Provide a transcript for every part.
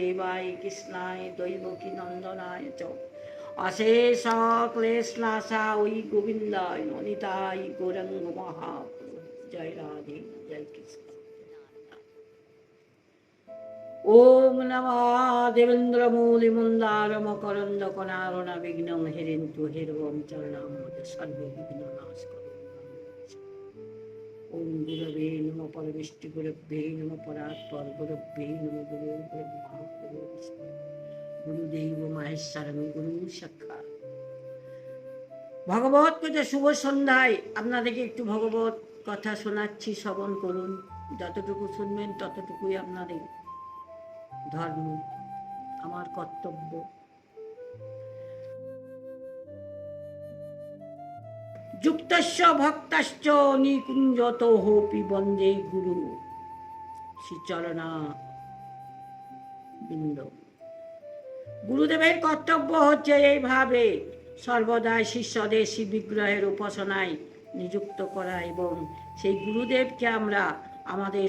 বাসুদেবায় কৃষ্ণায় দৈবকী নন্দনায় চ। অশেষ ক্লেশনাশা ওই গোবিন্দায়, ননিতায় গৌরঙ্গ মহাপ্রভু। জয় রাধে, জয় কৃষ্ণ। ওম নমঃ দেবেন্দ্র মূলি মন্দার মকরন্দ কনারণ বিঘ্ন হেরেন্তু হেরবম চরণাম সর্ববিঘ্ন নাশ করো ওম গুরবে নম পরমেষ্টি গুরভ্যে নম পরাৎপর গুরভ্যে নম গুরু বিষ্ণু গুরুদেব মাহেশ্বরম গুরু সাক্ষাৎ ভগবত কথা শুভ সন্ধ্যায় আপনাদেরকে একটু ভগবত কথা শোনাচ্ছি, শ্রবণ করুন। যতটুকু শুনবেন ততটুকুই আপনাদের ধর্ম, আমার কর্তব্য। যুক্তস্য ভক্তাশ্চ নিকুঞ্জত হোপি বন্দে গুরু। শ্রীচরণা বৃন্দ। গুরুদেবের কর্তব্য হচ্ছে এইভাবে সর্বদাই শিষ্যদের শিব বিগ্রহের উপাসনায় নিযুক্ত করা এবং সেই গুরুদেবকে আমরা আমাদের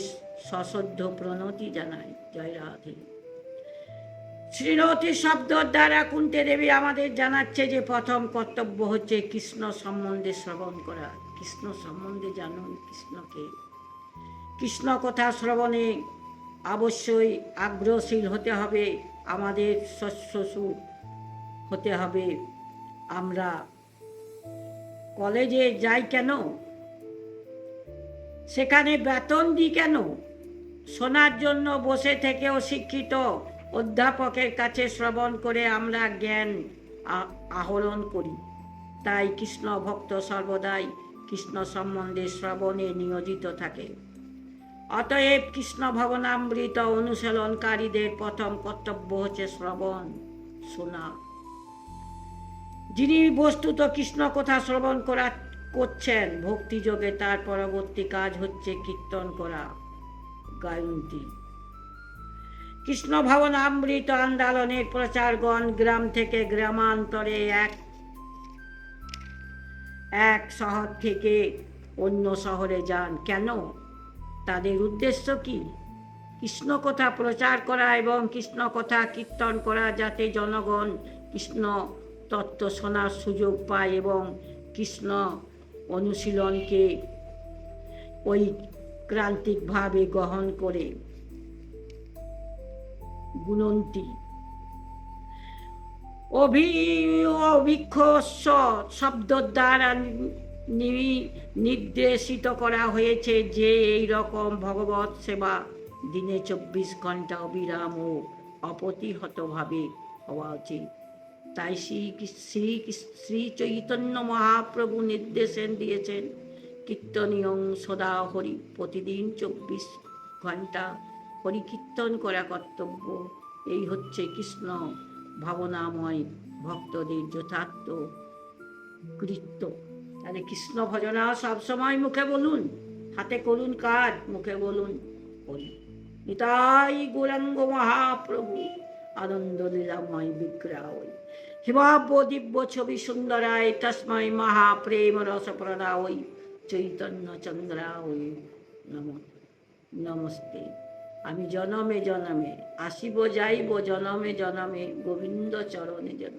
সশ্রদ্ধ প্রণতি জানাই। জয় রাধে। শ্রীরথী শব্দর দ্বারা কুন্তে দেবী আমাদের জানাচ্ছে যে প্রথম কর্তব্য হচ্ছে কৃষ্ণ সম্বন্ধে শ্রবণ করা। কৃষ্ণ সম্বন্ধে জানুন কৃষ্ণকে। কৃষ্ণ কথা শ্রবণে অবশ্যই আগ্রহশীল হতে হবে, আমাদের শস্যসুর হতে হবে। আমরা কলেজে যাই কেন? সেখানে বেতন দিই কেন? শোনার জন্য বসে থেকেও শিক্ষিত অধ্যাপকের কাছে শ্রবণ করে আমরা জ্ঞান আহরণ করি। তাই কৃষ্ণ ভক্ত সর্বদাই কৃষ্ণ সম্বন্ধে শ্রবণে নিয়োজিত থাকে। অতএব কৃষ্ণ ভবনামৃত অনুশীলনকারীদের প্রথম কর্তব্য হচ্ছে শ্রবণ, শোনা। যিনি বস্তুত কৃষ্ণ কথা শ্রবণ করা করছেন, ভক্তিযোগে তার পরবর্তী কাজ হচ্ছে কীর্তন করা, গায়ন্তী। কৃষ্ণ ভবন অমৃত আন্দোলনের প্রচারগণ গ্রাম থেকে গ্রামান্তরে এক এক শহর থেকে অন্য শহরে যান। কেন? তাদের উদ্দেশ্য কি? কৃষ্ণ কথা প্রচার করা এবং কৃষ্ণ কথা কীর্তন করা যাতে জনগণ কৃষ্ণ তত্ত্ব শোনার সুযোগ পায় এবং কৃষ্ণ অনুশীলনকে ঐক্রান্তিকভাবে গ্রহণ করে। গুণন্তী। অভি অভিক্ষ শব্দ দ্বারা নির্দেশিত করা হয়েছে যে এই রকম ভগবত সেবা দিনে চব্বিশ ঘণ্টা অবিরাম ও অপ্রতিহতভাবে হওয়া উচিত। তাই শ্রী শ্রী শ্রী চৈতন্য মহাপ্রভু নির্দেশন দিয়েছেন, কীর্তনীয় সদা হরি, প্রতিদিন চব্বিশ ঘণ্টা হরি কীর্তন করা কর্তব্য। এই হচ্ছে কৃষ্ণ ভাবনাময় ভক্তদের যথার্থ কৃত্য। তাহলে কৃষ্ণ ভজনা সবসময় মুখে বলুন, হাতে করুন কাজ, মুখে বলুন হরি নিতাই গৌরাঙ্গ মহাপ্রভু, আনন্দ লীলাময় বিগ্রহ হিমাব্য দিব্য ছবি সুন্দরায় তস্মৈ মহাপ্রেম রস প্রদায় চৈতন্য চন্দ্রায় নম। নমস্তে। আমি জনমে জনমে, আসিব যাইব জনমে জনমে, গোবিন্দ চরণে যেন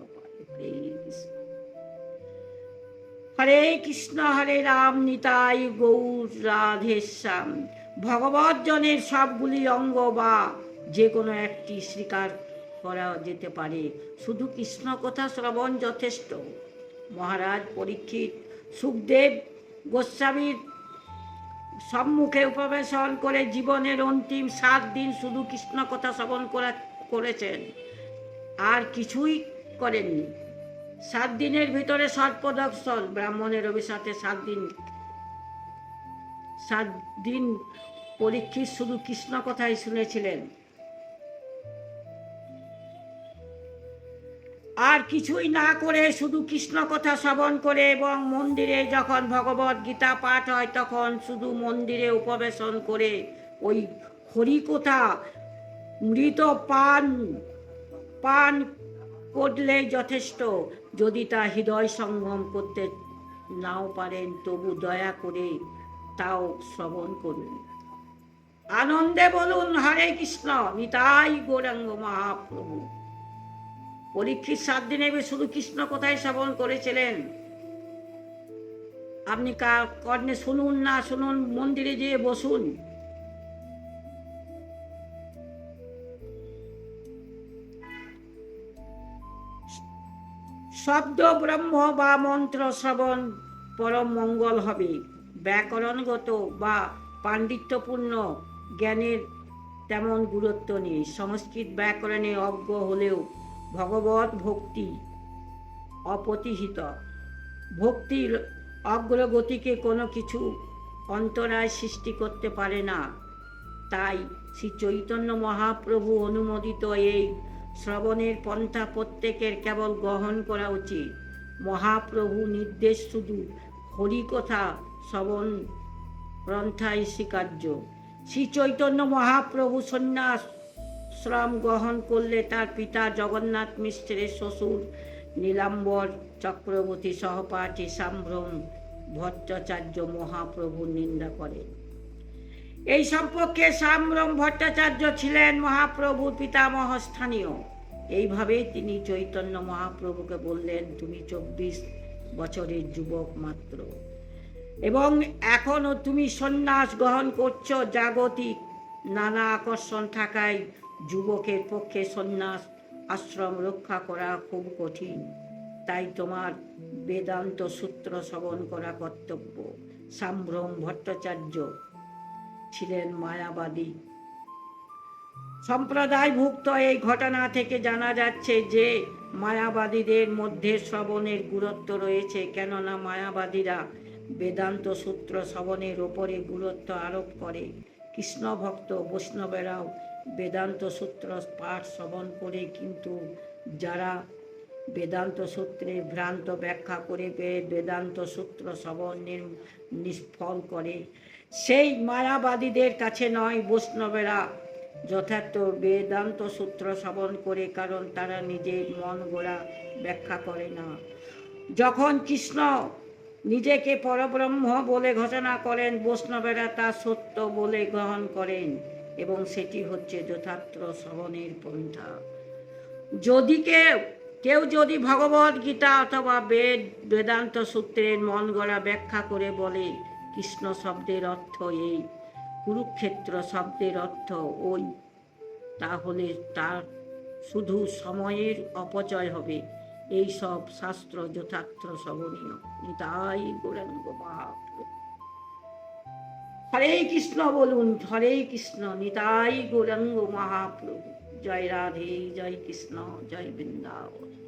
হরে কৃষ্ণ। হরে রাম, নিতাই, গৌর, রাধে, শ্যাম। ভগবত জনের সবগুলি অঙ্গ বা যে কোনো একটি স্বীকার করা যেতে পারে। শুধু কৃষ্ণ কথা শ্রবণ যথেষ্ট। মহারাজ পরীক্ষিত সুখদেব গোস্বামীর সম্মুখে উপবেশন করে জীবনের অন্তিম সাত দিন শুধু কৃষ্ণ কথা শ্রবণ করা করেছেন। আর কিছুই করেননি। সাত দিনের ভিতরে সর্পদর্শন, ব্রাহ্মণের অভিশাপে সাত দিন। সাত দিন পরীক্ষিত শুধু কৃষ্ণ কথাই শুনেছিলেন। আর কিছুই না করে শুধু কৃষ্ণ কথা শ্রবণ করে এবং মন্দিরে যখন ভগবত গীতা পাঠ হয় তখন শুধু মন্দিরে উপবেশন করে ওই হরিকথা মৃত পান পান করলে যথেষ্ট। যদি তা হৃদয় সঙ্গম করতে নাও পারেন, তবু দয়া করে তাও শ্রবণ করুন। আনন্দে বলুন, হরে কৃষ্ণ, নিতাই গৌরাঙ্গ মহাপ্রভু। পরীক্ষিত সাত দিনে শুধু কৃষ্ণ কোথায় শ্রবণ করেছিলেন। আপনি কর্ণে শুনুন না শুনুন, মন্দিরে যেয়ে বসুন। শব্দ, ব্রহ্ম বা মন্ত্র শ্রবণ পরম মঙ্গল হবে। ব্যাকরণগত বা পাণ্ডিত্যপূর্ণ জ্ঞানের তেমন গুরুত্ব নেই। সংস্কৃত ব্যাকরণে অজ্ঞ হলেও ভগবত ভক্তি অপতিহিত ভক্তির অগ্রগতিকে কোনো কিছু অন্তরায় সৃষ্টি করতে পারে না। তাই শ্রী চৈতন্য মহাপ্রভু অনুমোদিত এই শ্রবণের পন্থা প্রত্যেকের কেবল গ্রহণ করা উচিত। মহাপ্রভু নির্দেশ শুধু হরিকথা শ্রবণ পন্থাই স্বীকার্য। শ্রী চৈতন্য মহাপ্রভু সন্ন্যাস শ্রম গ্রহণ করলে তার পিতা জগন্নাথ মিশ্রের শ্বশুর নীলাম্বর চক্রবর্তী সহপাঠী সাম্ভ্রম ভট্টাচার্য মহাপ্রভুর নিন্দা করেন। এই সম্পর্কে সাম্রম ভট্টাচার্য ছিলেন মহাপ্রভুর পিতামহ স্থানীয়। এইভাবেই তিনি চৈতন্য মহাপ্রভুকে বললেন, তুমি চব্বিশ বছরের যুবক মাত্র। এবং এখনও তুমি সন্ন্যাস গ্রহণ করছ। জাগতিক নানা আকর্ষণ থাকায় যুবকের পক্ষে সন্ন্যাস আশ্রম রক্ষা করা খুব কঠিন। তাই তোমার বেদান্ত সূত্র শ্রবণ করা কর্তব্য। সাম্ভ্রম ভট্টাচার্য ছিলেন মায়াবাদী। সম্প্রদায়ভুক্ত এই ঘটনা থেকে জানা যাচ্ছে যে, মায়াবাদীদের মধ্যে শ্রবণের গুরুত্ব রয়েছে। কেননা মায়াবাদীরা বেদান্ত সূত্র শ্রবণের ওপরে গুরুত্ব আরোপ করে। কৃষ্ণ ভক্ত বৈষ্ণবেরাও বেদান্ত সূত্র পাঠ শ্রবণ করে কিন্তু যারা বেদান্ত সূত্রে ভ্রান্ত ব্যাখ্যা করে বেদান্ত সূত্র শ্রবণের নিষ্ফল করে। সেই মায়াবাদীদের কাছে নয় বৈষ্ণবেরা যথার্থ বেদান্ত সূত্র শ্রবণ করে, কারণ তারা নিজের মন গোড়া ব্যাখ্যা করে না। যখন কৃষ্ণ নিজেকে পরব্রহ্ম বলে ঘোষণা করেন, বৈষ্ণবেরা তা সত্য বলে গ্রহণ করেন। এবং সেটি হচ্ছে যথার্থ শ্রবণের পন্থা। যদি কেউ কেউ যদি ভগবদ গীতা অথবা বেদ, বেদান্ত সূত্রের মন গড়া ব্যাখ্যা করে বলে, কৃষ্ণ শব্দের অর্থ এই, কুরুক্ষেত্র শব্দের অর্থ ওই, তাহলে তার শুধু সময়ের অপচয় হবে। এই সব শাস্ত্র যথার্থ শ্রবণীয়। নিতাই গৌরাঙ্গ মহাপ্রভু হরে কৃষ্ণ বলুন হরে কৃষ্ণ নিতাই গৌরাঙ্গ মহাপ্রভু। জয় রাধে জয় কৃষ্ণ জয় বৃন্দাবন।